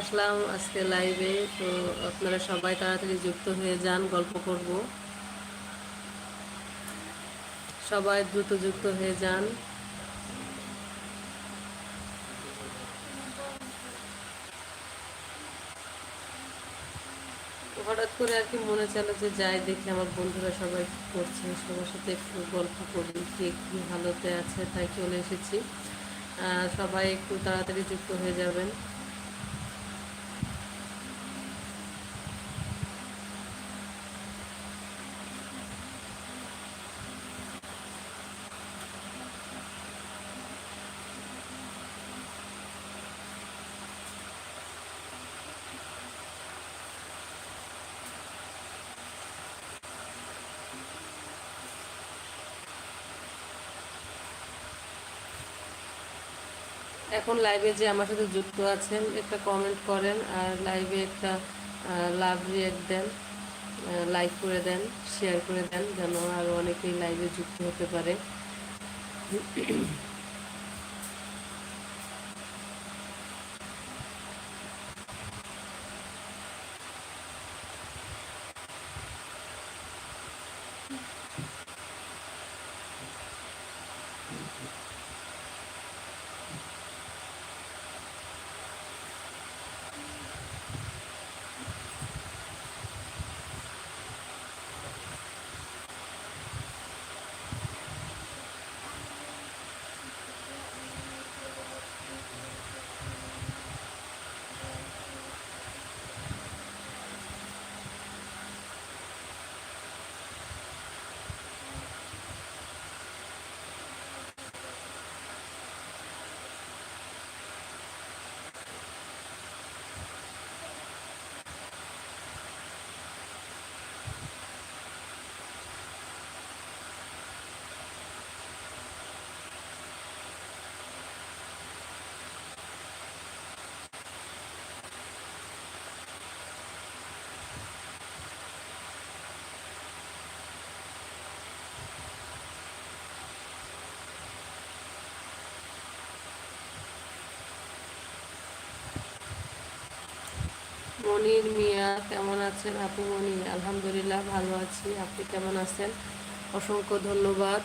আসলাম আজকে লাইভে তো আপনারা সবাই তাড়াতাড়ি যুক্ত হয়ে যান, গল্প করব। সবাই দ্রুত যুক্ত হয়ে যান। হঠাৎ করে আর কি মনে চলে যে যাই দেখি আমার বন্ধুরা সবাই করছে, সবার সাথে একটু গল্প করি, কে কী ভালোতে আছে, তাই চলে এসেছি। সবাই একটু তাড়াতাড়ি যুক্ত হয়ে যাবেন। এখন লাইভে যে আমার সাথে যুক্ত আছেন, একটা কমেন্ট করেন আর লাইভে একটা লাভ রিয়েক্ট দেন লাইক করে দেন শেয়ার করে দেন, যেন আরও অনেকেই লাইভে যুক্ত হতে পারে। মনির মিয়া, কেমন আছেন আপু মনি আলহামদুলিল্লাহ ভালো আছি। আপনি কেমন আছেন? অসংখ্য ধন্যবাদ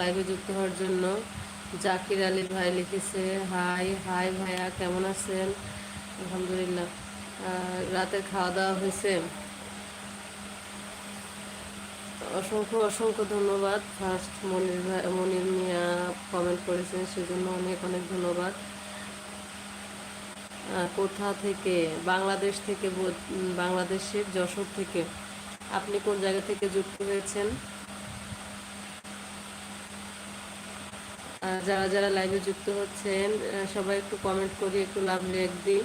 লাইভে যুক্ত হওয়ার জন্য। জাকির আলী ভাই লিখেছে, হাই হাই ভাইয়া, কেমন আছেন? আলহামদুলিল্লাহ। রাতের খাওয়া দাওয়া হয়েছে। অসংখ্য অসংখ্য ধন্যবাদ। ফার্স্ট মনির ভাই, মনির মিয়া কমেন্ট করেছেন, সেজন্য অনেক অনেক ধন্যবাদ। কোথা থেকে? বাংলাদেশ থেকে বাংলাদেশের যশোর থেকে। আপনি কোন জায়গা থেকে যুক্ত হয়েছেন? যারা যারা লাইভে যুক্ত হচ্ছেন সবাই একটু কমেন্ট করি, একটু লাভ রেখ দিই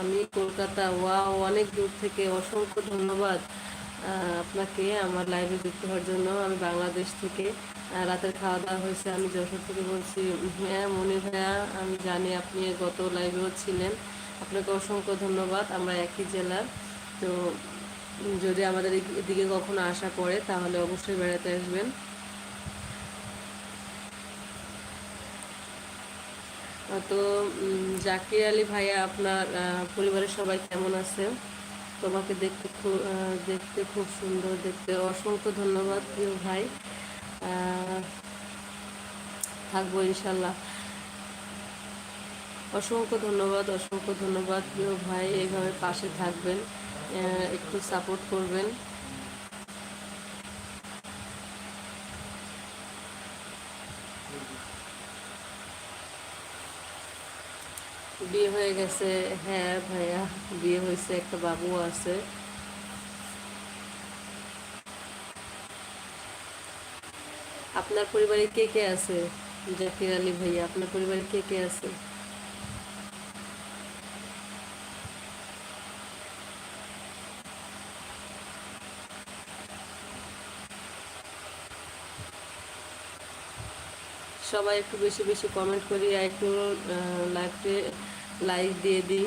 আমি কলকাতা, ওয়াও, অনেক দূর থেকে অসংখ্য ধন্যবাদ আপনাকে আমার লাইভে যুক্ত হওয়ার জন্য। আমি বাংলাদেশ থেকে। রাতের খাওয়া দাওয়া হয়েছে, আমি যশোর থেকে বলছি হ্যাঁ মনি ভাইয়া, আমি জানি আপনি গত লাইভেও ছিলেন। আপনাকে অসংখ্য ধন্যবাদ, আমরা একই জেলার। তো যদি আমাদের এদিকে- কখনো আসা পড়ে তাহলে অবশ্যই বেড়াতে আসবেন। তো জাকির আলী ভাইয়া, আপনার পরিবারের সবাই কেমন আছে? তোমাকে দেখতে খুব দেখতে খুব সুন্দর, দেখতে অসংখ্য ধন্যবাদ প্রিয় ভাই। থাকব ইনশাল্লাহ। অসংখ্য ধন্যবাদ অসংখ্য ধন্যবাদ প্রিয় ভাই, এইভাবে পাশে থাকবেন একটু সাপোর্ট করবেন। বিয়ে হয়ে গেছে হ্যাঁ ভাইয়া, বিয়ে হয়েছে, একটা বাবু আছে। আপনার পরিবারে কে কে আছে? জাকির আলী ভাইয়া, আপনার পরিবারে কে কে আছে? সবাই একটু বেশি বেশি কমেন্ট করি, আর একটু লাইভে লাইক দিয়ে দিই।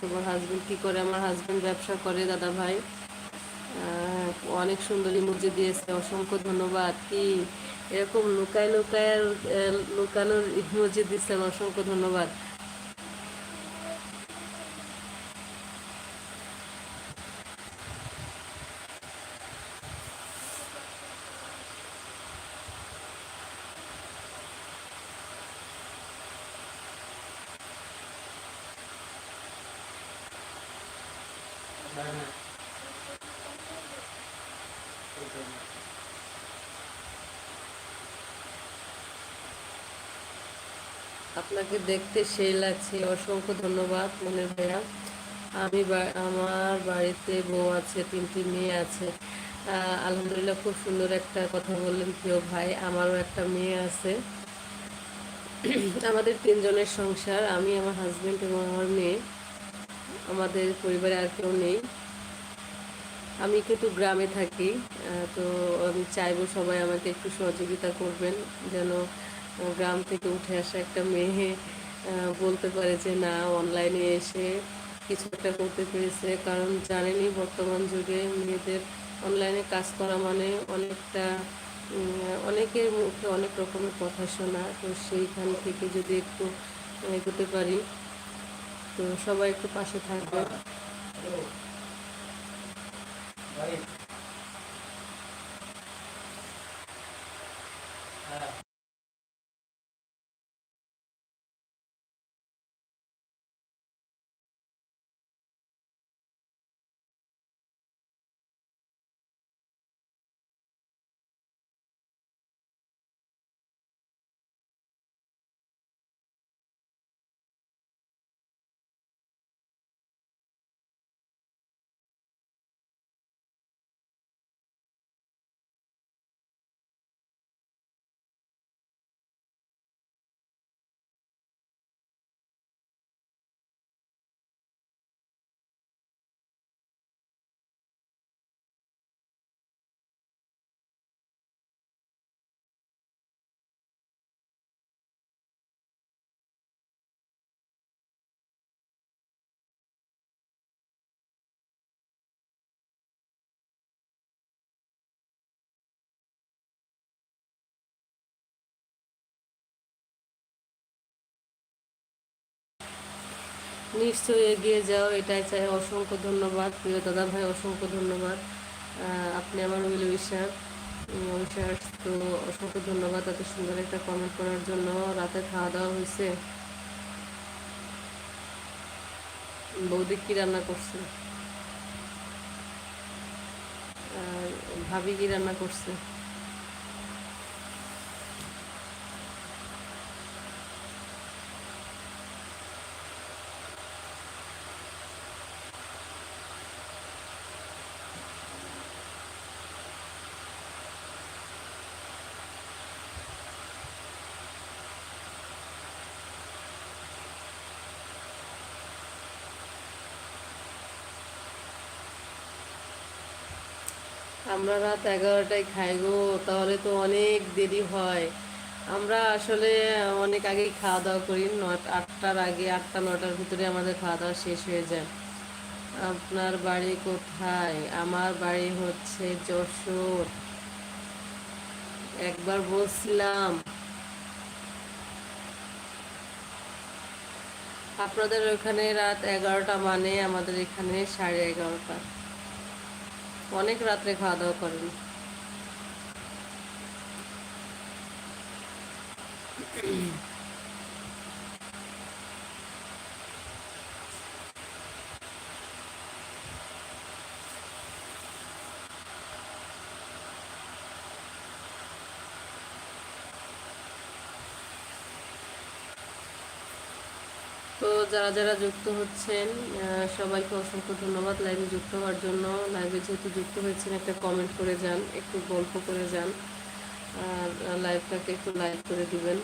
তোমার হাজবেন্ড কি করে? আমার হাজবেন্ড ব্যবসা করে দাদা ভাই অনেক সুন্দর ইমোজি দিয়েছে, অসংখ্য ধন্যবাদ। কি এরকম লুকায় লুকায় লুকানোর ইমোজি দিচ্ছেন অসংখ্য ধন্যবাদ। আপনাকে দেখতে সেই লাগছে। অসংখ্য ধন্যবাদ মনের ভাইয়া। আমি আমার বাড়িতে বউ আছে, তিনটি মেয়ে আছে। আলহামদুলিল্লাহ খুব সুন্দর একটা কথা বললেন প্রিয় ভাই। আমারও একটা মেয়ে আছে। আমাদের তিনজনের সংসার, আমি, আমার হাজব্যান্ড এবং আমার মেয়ে। আমাদের পরিবারে আর কেউ নেই। আমি কিন্তু গ্রামে থাকি তো আমি চাইব সবাই আমাকে একটু সহযোগিতা করবেন, যেন গ্রাম থেকে উঠে আসা একটা মেয়ে বলতে পারে যে না অনলাইনে এসে কিছু একটা করতে পেরেছে। কারণ জানেনই বর্তমান যুগে মেয়েদের অনলাইনে কাজ করা মানে অনেকটা অনেকের মুখে অনেক রকমের কথা শোনা। তো সেইখান থেকে যদি একটু এগোতে পারি, তো সবাই একটু পাশে থাকবে। নিশ্চয়ই এগিয়ে যাও, এটাই চাই। অসংখ্য ধন্যবাদ, প্রিয় দাদা ভাই অসংখ্য ধন্যবাদ। আপনি আমার উইল উইশার উইশার তো অসংখ্য ধন্যবাদ এত সুন্দর একটা কমেন্ট করার জন্য। রাতে খাওয়া দাওয়া হয়েছে। বৌদি কি রান্না করছে? আর ভাবি কি রান্না করছে? আমরা রাত এগারোটায় খাই গো, তাহলে তো অনেক দেরি হয়। আমরা আসলে অনেক আগেই খাওয়া দাওয়া করি, নটা, আটটার আগে, আটটা, নটার ভিতরে আমাদের খাওয়া দাওয়া শেষ হয়ে যায়। আপনার বাড়ি কোথায়? আমার বাড়ি হচ্ছে যশোর। একবার বলছিলাম। আপনাদের ওখানে রাত এগারোটা মানে আমাদের এখানে সাড়ে এগারোটা। অনেক রাত্রে খাওয়া দাওয়া করেন। তো যারা যারা যুক্ত হচ্ছেন সবাইকে অসংখ্য ধন্যবাদ লাইভে যুক্ত হওয়ার জন্য। লাইভে যেহেতু যুক্ত হয়েছেন, একটা কমেন্ট করে যান, একটু গল্প করে যান, আর লাইভটাকে একটু লাইভ করে দিবেন।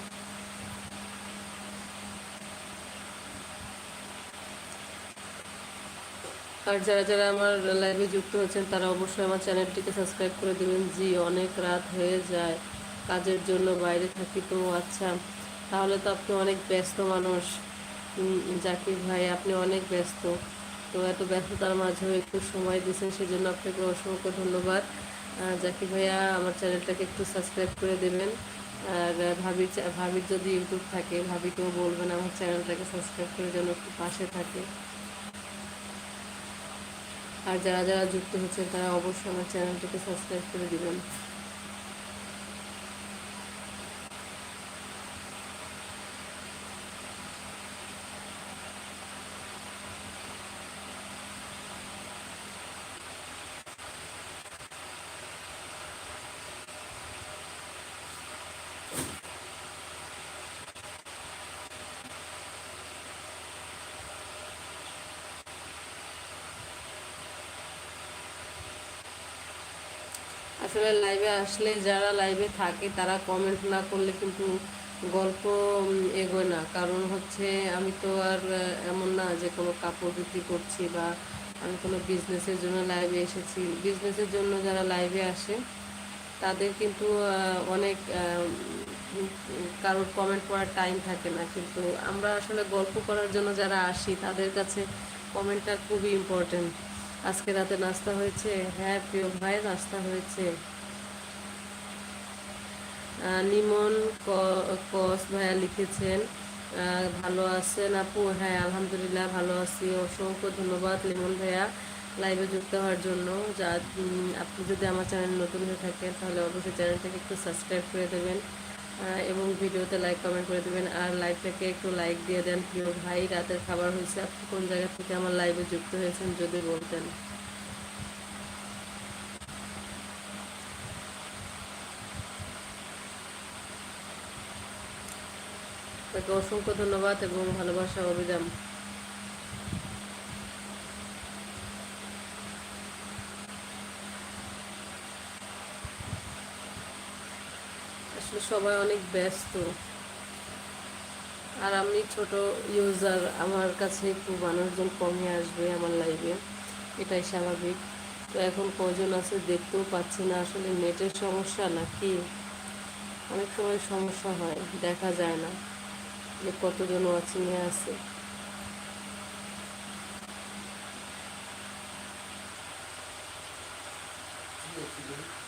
আর যারা যারা আমার লাইভে যুক্ত হচ্ছেন, তারা অবশ্যই আমার চ্যানেলটিকে সাবস্ক্রাইব করে দেবেন। জি, অনেক রাত হয়ে যায়, কাজের জন্য বাইরে থাকি তো আচ্ছা। তাহলে তো আপনি অনেক ব্যস্ত মানুষ। জাকির ভাই, আপনি অনেক ব্যস্ত। তো এত ব্যস্ততার মাঝেও একটু সময় দিয়েছেন, সেজন্য আপনাকে অসংখ্য ধন্যবাদ। জাকির ভাইয়া, আমার চ্যানেলটাকে একটু সাবস্ক্রাইব করে দেবেন। আর ভাবির ভাবির যদি ইউটিউব থাকে ভাবিকেও বলবেন আমার চ্যানেলটাকে সাবস্ক্রাইব করে যেন একটু পাশে থাকে। আর যারা যারা যুক্ত হচ্ছেন, তারা অবশ্যই আমার চ্যানেলটাকে সাবস্ক্রাইব করে দিবেন। আসলে লাইভে আসলে যারা লাইভে থাকে, তারা কমেন্ট না করলে কিন্তু গল্প এগোয় না। কারণ হচ্ছে আমি তো আর এমন না যে কোনো কাপড় বিক্রি করছি বা আমি কোনো বিজনেসের জন্য লাইভে এসেছি। বিজনেসের জন্য যারা লাইভে আসে, তাদের কিন্তু অনেক কারোর কমেন্ট করার টাইম থাকে না। কিন্তু আমরা আসলে গল্প করার জন্য যারা আসি, তাদের কাছে কমেন্টটা খুবই ইম্পর্টেন্ট আজকে রাতে নাস্তা হয়েছে। হ্যাঁ প্রিয় ভাই, নাস্তা হয়েছে। ক- কস ভাইয়া লিখেছেন ভালো আছেন আপু? হ্যাঁ আলহামদুলিল্লাহ, ভালো আছি। অসংখ্য ধন্যবাদ লিমন ভাইয়া লাইভে যুক্ত হওয়ার জন্য। যা আপনি যদি আমার চ্যানেল নতুন হয়ে থাকেন, তাহলে অবশ্যই চ্যানেলটাকে একটু সাবস্ক্রাইব করে দেবেন। এবং ভিডিওতে লাইক কমেন্ট করে দেবেন। আর লাইভটাকে একটু লাইক দিয়ে দেন। প্রিয় ভাই, রাতের খাবার হয়েছে। আপনি কোন জায়গা থেকে আমার লাইভে যুক্ত হয়েছেন, যদি বলতেন। তাকে অসংখ্য ধন্যবাদ এবং ভালোবাসা অভিযান আসলে সবাই অনেক ব্যস্ত। আর আমি ছোট ইউজার আমার কাছে একটু মানুষজন কমে আসবে আমার লাইভে এটাই স্বাভাবিক। তো এখন কজন আছে দেখতেও পাচ্ছি না, আসলে নেটের সমস্যা নাকি? অনেক সময় সমস্যা হয়, দেখা যায় না যে কতজন ওয়াচিংয়ে আছে। লিমন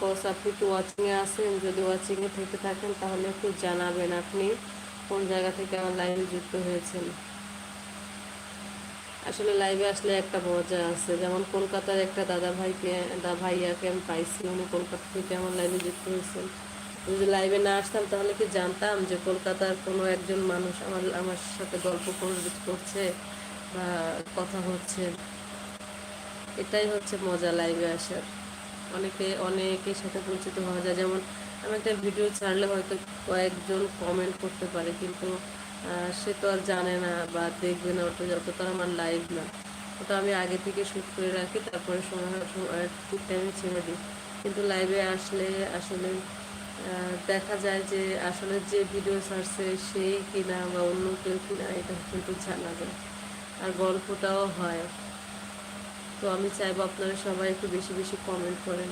কস আপনি কি ওয়াচিংয়ে আছেন যদি ওয়াচিংয়ে থেকে থাকেন তাহলে একটু জানাবেন আপনি কোন জায়গা থেকে আমার লাইভে যুক্ত হয়েছেন। আসলে লাইভে আসলে একটা মজা আছে। যেমন কলকাতার একটা দাদা ভাইকে দা ভাইয়াকে আমি পাইছি, উনি কলকাতা থেকে আমার লাইভে যুক্ত হয়েছেন। যদি লাইভে না আসতাম তাহলে কি জানতাম যে কলকাতার কোনো একজন মানুষ আমার আমার সাথে গল্প করছে বা কথা হচ্ছে? এটাই হচ্ছে মজা লাইভে আসার। অনেকে, অনেকের সাথে পরিচিত হওয়া যায়। যেমন আমি একটা ভিডিও ছাড়লে হয়তো কয়েকজন কমেন্ট করতে পারে, কিন্তু সে তো আর জানে না বা দেখবে না ওটা যত তো আমার লাইভ না। ওটা আমি আগে থেকে শ্যুট করে রাখি, তারপরে সময় সময়, ঠিক টাইমে ছেড়ে দিই। কিন্তু লাইভে আসলে আসলে দেখা যায় যে আসলে যে ভিডিও ছাড়ছে সেই কিনা বা অন্য কেউ কিনা, এটা কিন্তু জানা যায়। আর গল্পটাও হয়। তো আমি চাইব আপনারা সবাই একটু বেশি বেশি কমেন্ট করেন।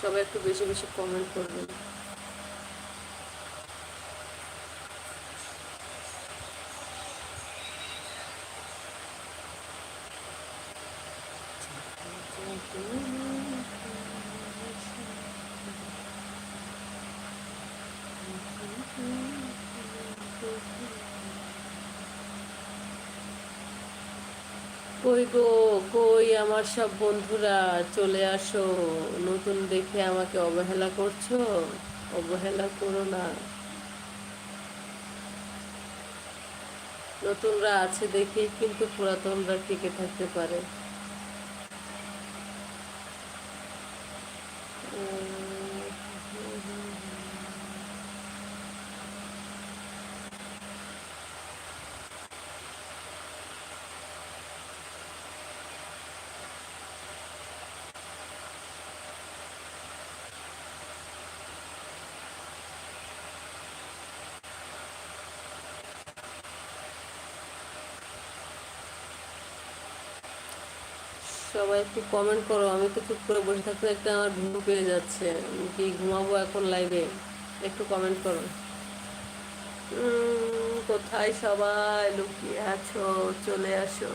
সবাই একটু বেশি বেশি কমেন্ট করবেন। কই গো, কই আমার সব বন্ধুরা, চলে আসো। নতুন দেখে আমাকে অবহেলা করছ? অবহেলা করো না। নতুনরা আছে দেখেই কিন্তু পুরাতনরা টিকে থাকতে পারে। সবাই একটু কমেন্ট করো, আমি তো চুপ করে বসে থাকতে একটা আমার ঘুম পেয়ে যাচ্ছে। আমি কি ঘুমাবো এখন লাইভে একটু কমেন্ট করো। কোথায় সবাই? লুকিয়ে আছো, চলে আসো।